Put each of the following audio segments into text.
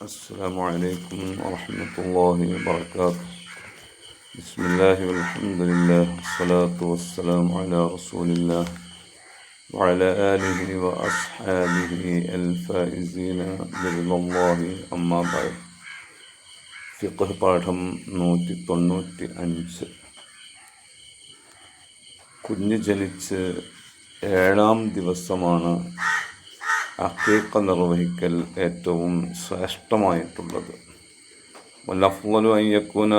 السلام عليكم ورحمة الله وبركاته بسم الله والحمد لله والصلاة والسلام على رسول الله وعلى آله وأصحابه الفائزين برضا الله أما بعد ഫിഖ് പാഠം നൂറ്റി തൊണ്ണൂറ്റി അഞ്ച് കുഞ്ഞ് ജനിച്ച് ഏഴാം ദിവസമാണ് അക്കീക്ക നിർവഹിക്കൽ ഏറ്റവും ശ്രേഷ്ഠമായിട്ടുള്ളത്. വല്ലഫ്ലു അയ്യക്കുന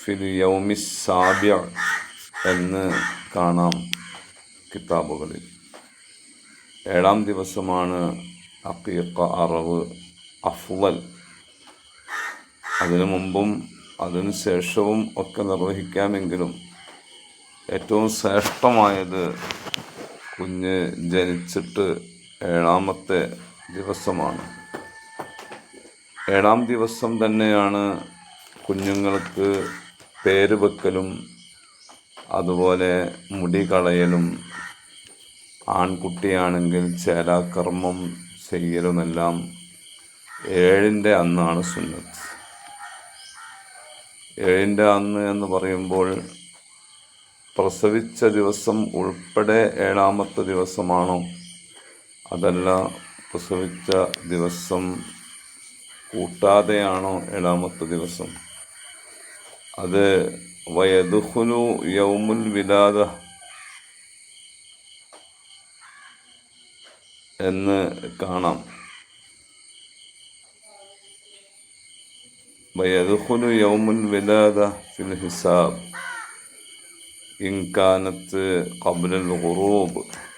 ഫിൽ യൗമി സാബ്യ എന്ന് കാണാം കിതാബുകളിൽ. ഏഴാം ദിവസമാണ് അക്കീക്ക അറവ് അഫ്ലൽ അതിനു മുമ്പും അതിനു ശേഷവും ഒക്കെ നിർവഹിക്കാമെങ്കിലും ഏറ്റവും ശ്രേഷ്ഠമായത് കുഞ്ഞ് ജനിച്ചിട്ട് ഏഴാമത്തെ ദിവസമാണ്. ഏഴാം ദിവസം തന്നെയാണ് കുഞ്ഞുങ്ങൾക്ക് പേര് വെക്കലും അതുപോലെ മുടി കളയലും ആൺകുട്ടിയാണെങ്കിൽ ചേലാകർമ്മം ചെയ്യലുമെല്ലാം ഏഴിന്റെ അന്നാണ് സുന്നത്ത്. ഏഴിന്റെ അന്ന് എന്ന് പറയുമ്പോൾ പ്രസവിച്ച ദിവസം ഉൾപ്പെടെ ഏഴാമത്തെ ദിവസമാണോ? അതല്ല പ്രസവിച്ച ദിവസം കൂട്ടാതെയാണോ ഏഴാമത്തെ ദിവസം? അത് വയദുഹുലു യൗമുൽ വിലാദ എന്ന് കാണാം. വയദുഹുലു യൗമുൽ വിലാദ ഫിൽ ഹിസാബ്. ഇൻകാനത്ത് കബുലൽ ഹുറൂബ്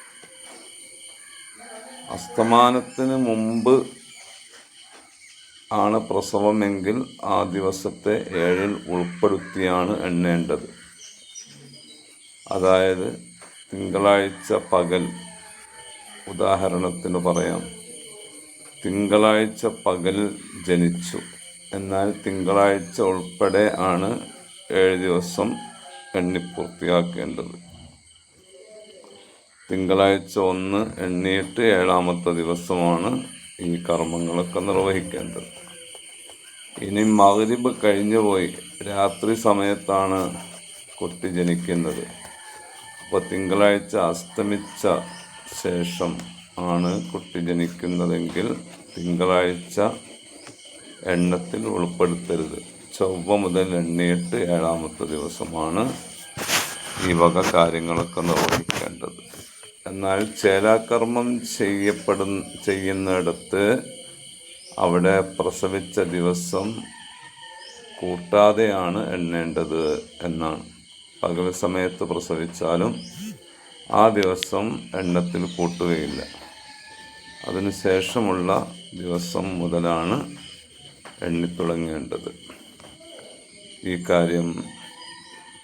അസ്തമാനത്തിന് മുമ്പ് ആണ് പ്രസവമെങ്കിൽ ആ ദിവസത്തെ ഏഴിൽ ഉൾപ്പെടുത്തിയാണ് എണ്ണേണ്ടത്. അതായത് തിങ്കളാഴ്ച പകൽ ഉദാഹരണത്തിന് പറയാം. തിങ്കളാഴ്ച പകൽ ജനിച്ചു. എന്നാൽ തിങ്കളാഴ്ച ഉൾപ്പെടെ ആണ് ഏഴ് ദിവസം എണ്ണിപ്പൂർത്തിയാക്കേണ്ടത്. തിങ്കളാഴ്ച ഒന്ന് എണ്ണീട്ട് ഏഴാമത്തെ ദിവസമാണ് ഈ കർമ്മങ്ങളൊക്കെ നിർവഹിക്കേണ്ടത്. ഇനി മകരിബ് കഴിഞ്ഞു പോയി. രാത്രി സമയത്താണ് കുട്ടി ജനിക്കുന്നത്. അപ്പോൾ തിങ്കളാഴ്ച അസ്തമിച്ച ശേഷം ആണ് കുട്ടി ജനിക്കുന്നതെങ്കിൽ തിങ്കളാഴ്ച എണ്ണത്തിൽ ഉൾപ്പെടുത്തരുത്. ചൊവ്വ മുതൽ എണ്ണീട്ട് ഏഴാമത്തെ ദിവസമാണ് ഈ വക കാര്യങ്ങളൊക്കെ നിർവഹിക്കേണ്ടത്. എന്നാൽ ചേലാകർമ്മം ചെയ്യപ്പെടുന്ന ചെയ്യുന്നിടത്ത് അവിടെ പ്രസവിച്ച ദിവസം കൂട്ടാതെയാണ് എണ്ണേണ്ടത് എന്നാണ്. പകൽ സമയത്ത് പ്രസവിച്ചാലും ആ ദിവസം എണ്ണത്തിൽ കൂട്ടുകയില്ല. അതിനുശേഷമുള്ള ദിവസം മുതലാണ് എണ്ണിത്തുടങ്ങേണ്ടത്. ഈ കാര്യം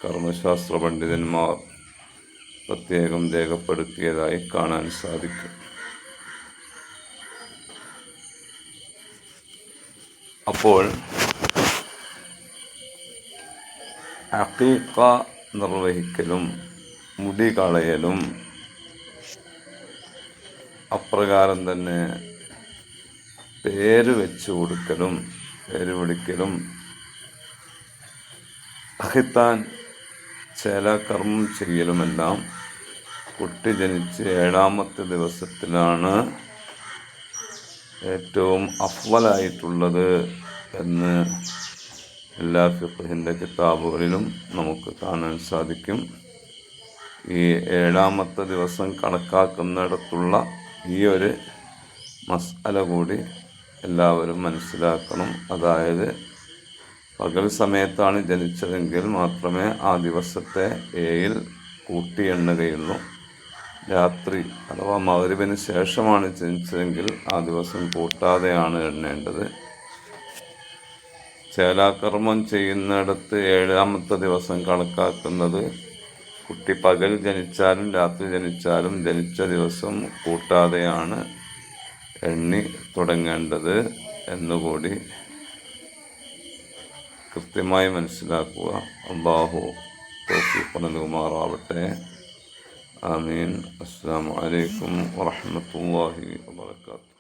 കർമ്മശാസ്ത്ര പണ്ഡിതന്മാർ പ്രത്യേകം രേഖപ്പെടുത്തിയതായി കാണാൻ സാധിക്കും. അപ്പോൾ അക്കീക്ക നിർവഹിക്കലും മുടി കളയലും അപ്രകാരം തന്നെ പേര് വെച്ചു കൊടുക്കലും പേര് വിളിക്കലും അഹിത്താൻ ചേലാകർമ്മം ചെയ്യലുമെല്ലാം കുട്ടി ജനിച്ച് ഏഴാമത്തെ ദിവസത്തിലാണ് ഏറ്റവും അഫ്വലായിട്ടുള്ളത് എന്ന് എല്ലാ ഫിഖിന്റെ കിതാബുകളിലും നമുക്ക് കാണാൻ സാധിക്കും. ഈ ഏഴാമത്തെ ദിവസം കണക്കാക്കുന്നിടത്തുള്ള ഈ ഒരു മസാല കൂടി എല്ലാവരും മനസ്സിലാക്കണം. അതായത് പകൽ സമയത്താണ് ജനിച്ചതെങ്കിൽ മാത്രമേ ആ ദിവസത്തെ ഏയിൽ കൂട്ടി എണ്ണുകയുള്ളൂ രാത്രി അഥവാ മകരുവിന് ശേഷമാണ് ജനിച്ചതെങ്കിൽ ആ ദിവസം കൂട്ടാതെയാണ് എണ്ണേണ്ടത്. ചേലാകർമ്മം ചെയ്യുന്നിടത്ത് ഏഴാമത്തെ ദിവസം കണക്കാക്കുന്നത് കുട്ടി പകൽ ജനിച്ചാലും രാത്രി ജനിച്ചാലും ജനിച്ച ദിവസം കൂട്ടാതെയാണ് എണ്ണി തുടങ്ങേണ്ടത് എന്നുകൂടി കൃത്യമായി മനസ്സിലാക്കുക. അള്ളാഹു തോഫീഖ് നൽകുമാറാവട്ടെ. ആമീൻ. അസ്സാം വലൈക്കും വാഹമത്തല്ലാഹി വാത്തു